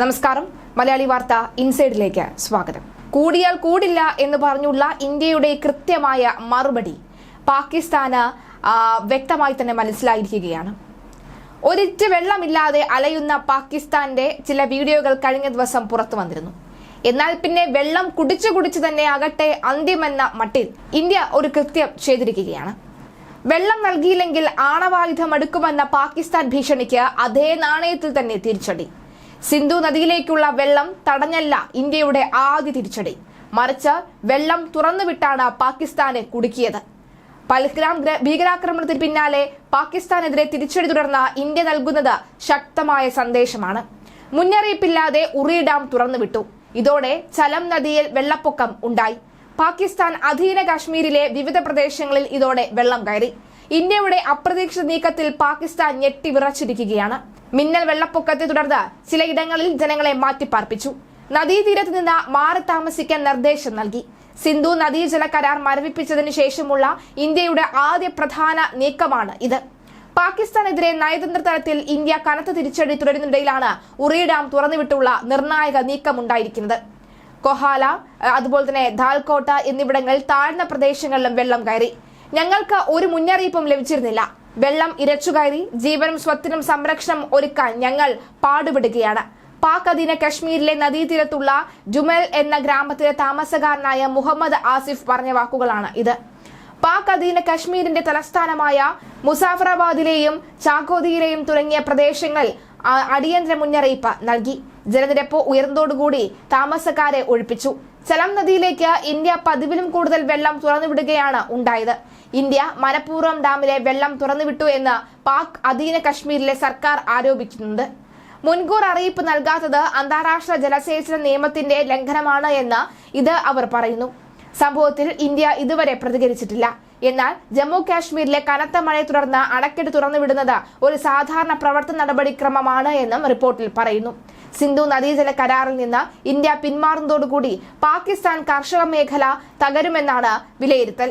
നമസ്കാരം. മലയാളി വാർത്ത ഇൻസൈഡിലേക്ക് സ്വാഗതം. കൂടിയാൽ കൂടില്ല എന്ന് പറഞ്ഞുള്ള ഇന്ത്യയുടെ കൃത്യമായ മറുപടി പാകിസ്ഥാന് വ്യക്തമായി തന്നെ മനസ്സിലായിരിക്കുകയാണ്. ഒരിറ്റ് വെള്ളമില്ലാതെ അലയുന്ന പാകിസ്ഥാന്റെ ചില വീഡിയോകൾ കഴിഞ്ഞ ദിവസം പുറത്തു വന്നിരുന്നു. എന്നാൽ പിന്നെ വെള്ളം കുടിച്ചു കുടിച്ചു തന്നെ ആകട്ടെ അന്ത്യമെന്ന മട്ടിൽ ഇന്ത്യ ഒരു കൃത്യം ചെയ്തിരിക്കുകയാണ്. വെള്ളം നൽകിയില്ലെങ്കിൽ ആണവായുധം എടുക്കുമെന്ന പാകിസ്ഥാൻ ഭീഷണിക്ക് അതേ നാണയത്തിൽ തന്നെ തിരിച്ചടി. സിന്ധു നദിയിലേക്കുള്ള വെള്ളം തടഞ്ഞല്ല ഇന്ത്യയുടെ ആദ്യ തിരിച്ചടി. മറിച്ച് വെള്ളം തുറന്നുവിട്ടാണ് പാകിസ്ഥാനെ കുടുക്കിയത്. പൽഗ്രാം ഭീകരാക്രമണത്തിന് പിന്നാലെ പാകിസ്ഥാനെതിരെ തിരിച്ചടി തുടർന്ന ഇന്ത്യ നൽകുന്നത് ശക്തമായ സന്ദേശമാണ്. മുന്നറിയിപ്പില്ലാതെ ഉറി ഡാം തുറന്നുവിട്ടു. ഇതോടെ ചലം നദിയിൽ വെള്ളപ്പൊക്കം ഉണ്ടായി. പാകിസ്ഥാൻ അധീന കാശ്മീരിലെ വിവിധ പ്രദേശങ്ങളിൽ ഇതോടെ വെള്ളം കയറി. ഇന്ത്യയുടെ അപ്രതീക്ഷിത നീക്കത്തിൽ പാകിസ്ഥാൻ ഞെട്ടിവിറച്ചിരിക്കുകയാണ് മിന്നൽ വെള്ളപ്പൊക്കത്തെ തുടർന്ന് ചിലയിടങ്ങളിൽ ജനങ്ങളെ മാറ്റിപ്പാർപ്പിച്ചു. നദീതീരത്ത് നിന്ന് മാറി താമസിക്കാൻ നിർദ്ദേശം നൽകി. സിന്ധു നദീജല കരാർ മരവിപ്പിച്ചതിനു ശേഷമുള്ള ഇന്ത്യയുടെ ആദ്യ പ്രധാന നീക്കമാണ് ഇത്. പാകിസ്ഥാനെതിരെ നയതന്ത്ര തലത്തിൽ ഇന്ത്യ കനത്ത തിരിച്ചടി തുടരുന്നിടയിലാണ് ഉറി ഡാം തുറന്നുവിട്ടുള്ള നിർണായക നീക്കമുണ്ടായിരിക്കുന്നത്. കൊഹാല അതുപോലെ തന്നെ ധാൽക്കോട്ട എന്നിവിടങ്ങളിൽ താഴ്ന്ന പ്രദേശങ്ങളിലും വെള്ളം കയറി. ഞങ്ങൾക്ക് ഒരു മുന്നറിയിപ്പും ലഭിച്ചിരുന്നില്ല. വെള്ളം ഇരച്ചു കയറി ജീവനും സ്വത്തിനും സംരക്ഷണം ഒരുക്കാൻ ഞങ്ങൾ പാടുപെടുകയാണ്. പാക് അധീന കശ്മീരിലെ നദീതീരത്തുള്ള ജുമൽ എന്ന ഗ്രാമത്തിലെ താമസക്കാരനായ മുഹമ്മദ് ആസിഫ് പറഞ്ഞ വാക്കുകളാണ് ഇത്. പാക് അധീന കശ്മീരിന്റെ തലസ്ഥാനമായ മുസാഫറാബാദിലെയും ചാക്കോദിയിലെയും തുടങ്ങിയ പ്രദേശങ്ങളിൽ ആ, അടിയന്തര മുന്നറിയിപ്പ് നൽകി. ജലനിരപ്പ് ഉയർന്നതോടുകൂടി താമസക്കാരെ ഒഴിപ്പിച്ചു. ചലം നദിയിലേക്ക് ഇന്ത്യ പതിവിലും കൂടുതൽ വെള്ളം തുറന്നുവിടുകയാണ് ഉണ്ടായത്. ഇന്ത്യ മനഃപൂർവം ഡാമിലെ വെള്ളം തുറന്നുവിട്ടു എന്ന് പാക് അധീന കശ്മീരിലെ സർക്കാർ ആരോപിക്കുന്നുണ്ട് മുൻകൂർ അറിയിപ്പ് നൽകാത്തത് അന്താരാഷ്ട്ര ജലസേചന നിയമത്തിന്റെ ലംഘനമാണ് എന്ന് ഇത് അവർ പറയുന്നു. സംഭവത്തിൽ ഇന്ത്യ ഇതുവരെ പ്രതികരിച്ചിട്ടില്ല. എന്നാൽ ജമ്മു കാശ്മീരിലെ കനത്ത മഴയെ തുടർന്ന് അണക്കെട്ട് തുറന്നുവിടുന്നത് ഒരു സാധാരണ പ്രവർത്തന നടപടിക്രമമാണ് എന്നും റിപ്പോർട്ടിൽ പറയുന്നു. സിന്ധു നദീജല കരാറിൽ നിന്ന് ഇന്ത്യ പിന്മാറുന്നതോടുകൂടി പാകിസ്ഥാൻ കർഷക മേഖല തകരുമെന്നാണ് വിലയിരുത്തൽ.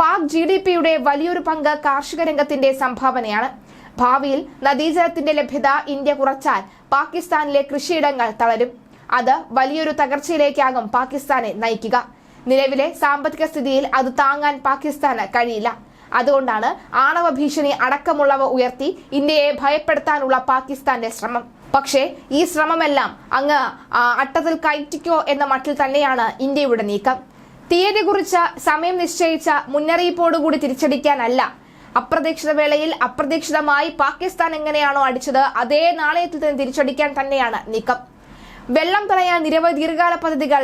പാക് ജി ഡി പിയുടെ വലിയൊരു പങ്ക് കാർഷിക രംഗത്തിന്റെ സംഭാവനയാണ്. ഭാവിയിൽ നദീജലത്തിന്റെ ലഭ്യത ഇന്ത്യ കുറച്ചാൽ പാകിസ്ഥാനിലെ കൃഷിയിടങ്ങൾ തളരും. അത് വലിയൊരു തകർച്ചയിലേക്കാകും പാകിസ്ഥാനെ നയിക്കുക. നിലവിലെ സാമ്പത്തിക സ്ഥിതിയിൽ അത് താങ്ങാൻ പാകിസ്ഥാന് കഴിയില്ല. അതുകൊണ്ടാണ് ആണവ ഭീഷണി അടക്കമുള്ളവ ഉയർത്തി ഇന്ത്യയെ ഭയപ്പെടുത്താനുള്ള പാകിസ്ഥാന്റെ ശ്രമം. പക്ഷേ ഈ ശ്രമമെല്ലാം അങ്ങ് അട്ടത്തിൽ കയറ്റിക്കോ എന്ന മട്ടിൽ തന്നെയാണ് ഇന്ത്യയുടെ നീക്കം. തീയതി കുറിച്ച് സമയം നിശ്ചയിച്ച മുന്നറിയിപ്പോടുകൂടി തിരിച്ചടിക്കാനല്ല. അപ്രതീക്ഷിത വേളയിൽ അപ്രതീക്ഷിതമായി പാകിസ്ഥാൻ എങ്ങനെയാണോ അടിച്ചത് അതേ നാണയത്തിൽ തന്നെ തിരിച്ചടിക്കാൻ തന്നെയാണ് നീക്കം. വെള്ളം തടയാൻ നിരവധി ദീർഘകാല പദ്ധതികൾ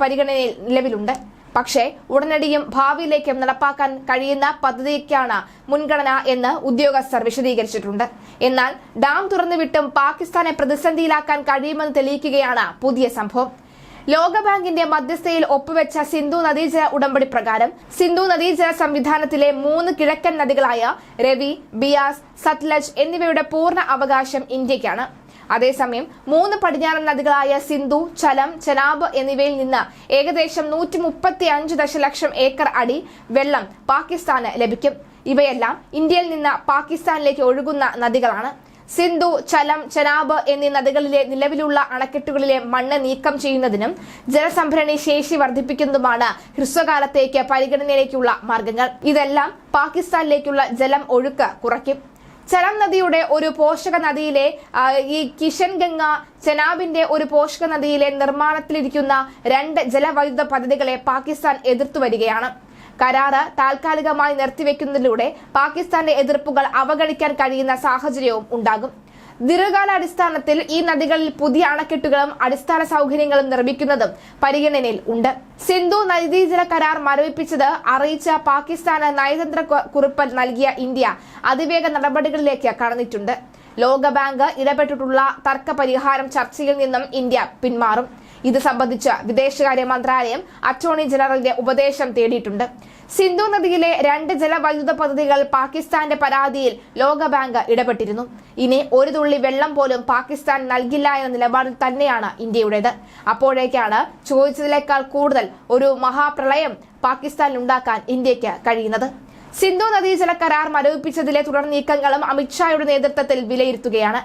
പരിഗണനയിൽ നിലവിലുണ്ട്. പക്ഷേ ഉടനടിയും ഭാവിയിലേക്കും നടപ്പാക്കാൻ കഴിയുന്ന പദ്ധതിക്കാണ് മുൻഗണന എന്ന് ഉദ്യോഗസ്ഥർ വിശദീകരിച്ചിട്ടുണ്ട്. എന്നാൽ ഡാം തുറന്നുവിട്ടും പാകിസ്ഥാനെ പ്രതിസന്ധിയിലാക്കാൻ കഴിയുമെന്ന് തെളിയിക്കുകയാണ് പുതിയ സംഭവം. ലോകബാങ്കിന്റെ മധ്യസ്ഥയിൽ ഒപ്പുവെച്ച സിന്ധു നദീജല ഉടമ്പടി പ്രകാരം സിന്ധു നദീജല സംവിധാനത്തിലെ മൂന്ന് കിഴക്കൻ നദികളായ രവി ബിയാസ് സത്ലജ് എന്നിവയുടെ പൂർണ അവകാശം ഇന്ത്യക്കാണ്. അതേസമയം മൂന്ന് പടിഞ്ഞാറൻ നദികളായ സിന്ധു ചലം ചനാബ് എന്നിവയിൽ നിന്ന് ഏകദേശം നൂറ്റി മുപ്പത്തി അഞ്ച് ദശലക്ഷം ഏക്കർ അടി വെള്ളം പാകിസ്ഥാന് ലഭിക്കും. ഇവയെല്ലാം ഇന്ത്യയിൽ നിന്ന് പാകിസ്ഥാനിലേക്ക് ഒഴുകുന്ന നദികളാണ്. സിന്ധു ചലം ചനാബ് എന്നീ നദികളിലെ നിലവിലുള്ള അണക്കെട്ടുകളിലെ മണ്ണ് നീക്കം ചെയ്യുന്നതിനും ജലസംഭരണി ശേഷി വർദ്ധിപ്പിക്കുന്നതുമാണ് ഹ്രസ്വകാലത്തേക്ക് പരിഗണനയിലേക്കുള്ള മാർഗങ്ങൾ. ഇതെല്ലാം പാകിസ്ഥാനിലേക്കുള്ള ജലം ഒഴുക്ക് കുറയ്ക്കും. ചലം നദിയുടെ ഒരു പോഷക നദിയിലെ ഈ കിഷൻ ഗംഗ ചെനാബിന്റെ ഒരു പോഷക നദിയിലെ നിർമ്മാണത്തിലിരിക്കുന്ന രണ്ട് ജലവൈദ്യുത പദ്ധതികളെ പാകിസ്ഥാൻ എതിർത്തു വരികയാണ്. കരാറ് താൽക്കാലികമായി നിർത്തിവെക്കുന്നതിലൂടെ പാകിസ്ഥാന്റെ എതിർപ്പുകൾ അവഗണിക്കാൻ കഴിയുന്ന സാഹചര്യവും ഉണ്ടാകും. ദീർഘകാലാടിസ്ഥാനത്തിൽ ഈ നദികളിൽ പുതിയ അണക്കെട്ടുകളും അടിസ്ഥാന സൗകര്യങ്ങളും നിർമ്മിക്കുന്നതും പരിഗണനയിൽ ഉണ്ട്. സിന്ധു നദീജല കരാർ മരവിപ്പിച്ചത് അറിയിച്ച പാകിസ്ഥാന് നയതന്ത്ര കുറിപ്പ് നൽകിയ ഇന്ത്യ അതിവേഗ നടപടികളിലേക്ക് കടന്നിട്ടുണ്ട്. ലോകബാങ്ക് ഇടപെട്ടിട്ടുള്ള തർക്ക പരിഹാരം ചർച്ചയിൽ നിന്നും ഇന്ത്യ പിന്മാറും. ഇത് സംബന്ധിച്ച് വിദേശകാര്യ മന്ത്രാലയം അറ്റോർണി ജനറലിന്റെ ഉപദേശം തേടിയിട്ടുണ്ട്. സിന്ധു നദിയിലെ രണ്ട് ജലവൈദ്യുത പദ്ധതികൾ പാകിസ്ഥാന്റെ പരാതിയിൽ ലോകബാങ്ക് ഇടപെട്ടിരുന്നു. ഇനി ഒരു തുള്ളി വെള്ളം പോലും പാകിസ്ഥാൻ നൽകില്ല എന്ന നിലപാടിൽ തന്നെയാണ് ഇന്ത്യയുടേത്. അപ്പോഴേക്കാണ് ചോദിച്ചതിനേക്കാൾ കൂടുതൽ ഒരു മഹാപ്രളയം പാകിസ്ഥാനിൽ ഉണ്ടാക്കാൻ ഇന്ത്യയ്ക്ക് കഴിയുന്നത്. സിന്ധു നദീജല കരാർ മരവിപ്പിച്ചതിലെ തുടർ നീക്കങ്ങളും അമിത്ഷായുടെ നേതൃത്വത്തിൽ വിലയിരുത്തുകയാണ്.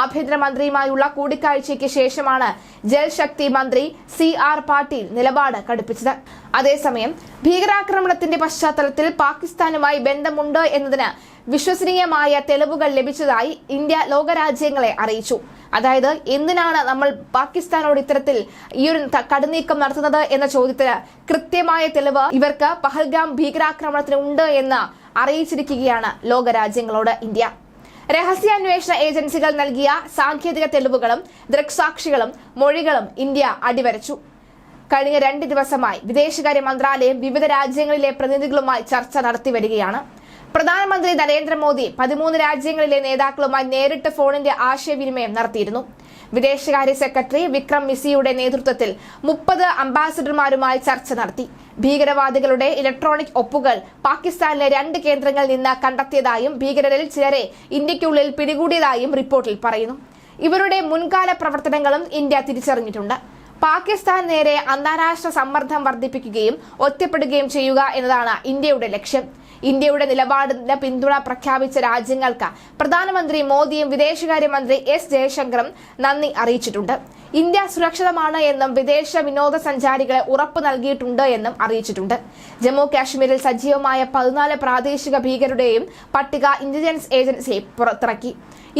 ആഭ്യന്തരമന്ത്രിയുമായുള്ള കൂടിക്കാഴ്ചയ്ക്ക് ശേഷമാണ് ജൽശക്തി മന്ത്രി സി ആർ പാട്ടീൽ നിലപാട് കടുപ്പിച്ചത്. അതേസമയം ഭീകരാക്രമണത്തിന്റെ പശ്ചാത്തലത്തിൽ പാകിസ്ഥാനുമായി ബന്ധമുണ്ടോ എന്നതിന് വിശ്വസനീയമായ തെളിവുകൾ ലഭിച്ചതായി ഇന്ത്യ ലോകരാജ്യങ്ങളെ അറിയിച്ചു. അതായത് എന്തിനാണ് നമ്മൾ പാകിസ്ഥാനോട് ഇത്തരത്തിൽ ഈ ഒരു കടുനീക്കം നടത്തുന്നത് എന്ന ചോദ്യത്തിന് കൃത്യമായ തെളിവ് ഇവർക്ക് പഹൽഗാം ഭീകരാക്രമണത്തിന് ഉണ്ട് എന്ന് അറിയിച്ചിരിക്കുകയാണ് ലോകരാജ്യങ്ങളോട് ഇന്ത്യ. രഹസ്യാന്വേഷണ ഏജൻസികൾ നൽകിയ സാങ്കേതിക തെളിവുകളും ദൃക്സാക്ഷികളും മൊഴികളും ഇന്ത്യ അടിവരച്ചു. കഴിഞ്ഞ രണ്ട് ദിവസമായി വിദേശകാര്യ മന്ത്രാലയം വിവിധ രാജ്യങ്ങളിലെ പ്രതിനിധികളുമായി ചർച്ച നടത്തി വരികയാണ്. പ്രധാനമന്ത്രി നരേന്ദ്രമോദി പതിമൂന്ന് രാജ്യങ്ങളിലെ നേതാക്കളുമായി നേരിട്ട് ഫോണിന്റെ ആശയവിനിമയം നടത്തിയിരുന്നു. വിദേശകാര്യ സെക്രട്ടറി വിക്രം മിസിയുടെ നേതൃത്വത്തിൽ മുപ്പത് അംബാസിഡർമാരുമായി ചർച്ച നടത്തി. ഭീകരവാദികളുടെ ഇലക്ട്രോണിക് ഒപ്പുകൾ പാകിസ്ഥാനിലെ രണ്ട് കേന്ദ്രങ്ങളിൽ നിന്ന് കണ്ടെത്തിയതായും ഭീകരരിൽ ചിലരെ ഇന്ത്യക്കുള്ളിൽ പിടികൂടിയതായും റിപ്പോർട്ടിൽ പറയുന്നു. ഇവരുടെ മുൻകാല പ്രവർത്തനങ്ങളും ഇന്ത്യ തിരിച്ചറിഞ്ഞിട്ടുണ്ട്. പാകിസ്ഥാൻ നേരെ അന്താരാഷ്ട്ര സമ്മർദ്ദം വർദ്ധിപ്പിക്കുകയും ഒറ്റപ്പെടുകയും ചെയ്യുക എന്നതാണ് ഇന്ത്യയുടെ ലക്ഷ്യം. ഇന്ത്യയുടെ നിലപാടിന് പിന്തുണ പ്രഖ്യാപിച്ച രാജ്യങ്ങൾക്ക് പ്രധാനമന്ത്രി മോദിയും വിദേശകാര്യമന്ത്രി എസ് ജയശങ്കറും നന്ദി അറിയിച്ചിട്ടുണ്ട്. ഇന്ത്യ സുരക്ഷിതമാണ് എന്നും വിദേശ വിനോദസഞ്ചാരികളെ ഉറപ്പ് നൽകിയിട്ടുണ്ട് എന്നും അറിയിച്ചിട്ടുണ്ട്. ജമ്മു കാശ്മീരിൽ സജീവമായ പതിനാല് പ്രാദേശിക ഭീകരരുടെയും പട്ടിക ഇന്റലിജൻസ് ഏജൻസി പുറത്തിറക്കി.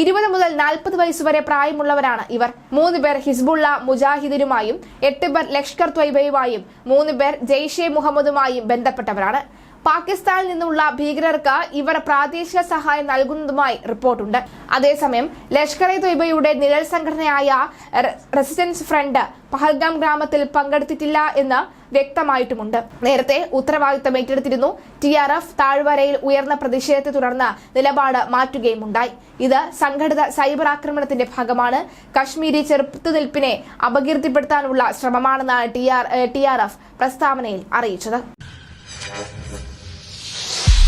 ഇരുപത് മുതൽ നാൽപ്പത് വയസ്സുവരെ പ്രായമുള്ളവരാണ് ഇവർ. മൂന്ന് പേർ ഹിസ്ബുള്ള മുജാഹിദിനുമായും എട്ട് പേർ ലഷ്കർ ത്വയ്ബയുമായും മൂന്ന് പേർ ജെയ്ഷെ മുഹമ്മദുമായും ബന്ധപ്പെട്ടവരാണ്. പാകിസ്ഥാനിൽ നിന്നുള്ള ഭീകരർക്ക് ഇവർ പ്രാദേശിക സഹായം നൽകുന്നതുമായി റിപ്പോർട്ടുണ്ട്. അതേസമയം ലഷ്കർ ഇ തൊയ്ബയുടെ നിഴൽ സംഘടനയായ റെസിഡൻസ് ഫ്രണ്ട് പഹൽഗാം ഗ്രാമത്തിൽ പങ്കെടുത്തിട്ടില്ല എന്ന് വ്യക്തമായിട്ടുമുണ്ട്. നേരത്തെ ഉത്തരവാദിത്തം ഏറ്റെടുത്തിരുന്നു. ടി ആർ എഫ് താഴ്വരയിൽ ഉയർന്ന പ്രതിഷേധത്തെ തുടർന്ന് നിലപാട് മാറ്റുകയും ഉണ്ടായി ഇത് സംഘടിത സൈബർ ആക്രമണത്തിന്റെ ഭാഗമാണ്. കശ്മീരി ചെറുത്തുനിൽപ്പിനെ അപകീർത്തിപ്പെടുത്താനുള്ള ശ്രമമാണെന്നാണ് T R T R F പ്രസ്താവനയിൽ അറിയിച്ചത്.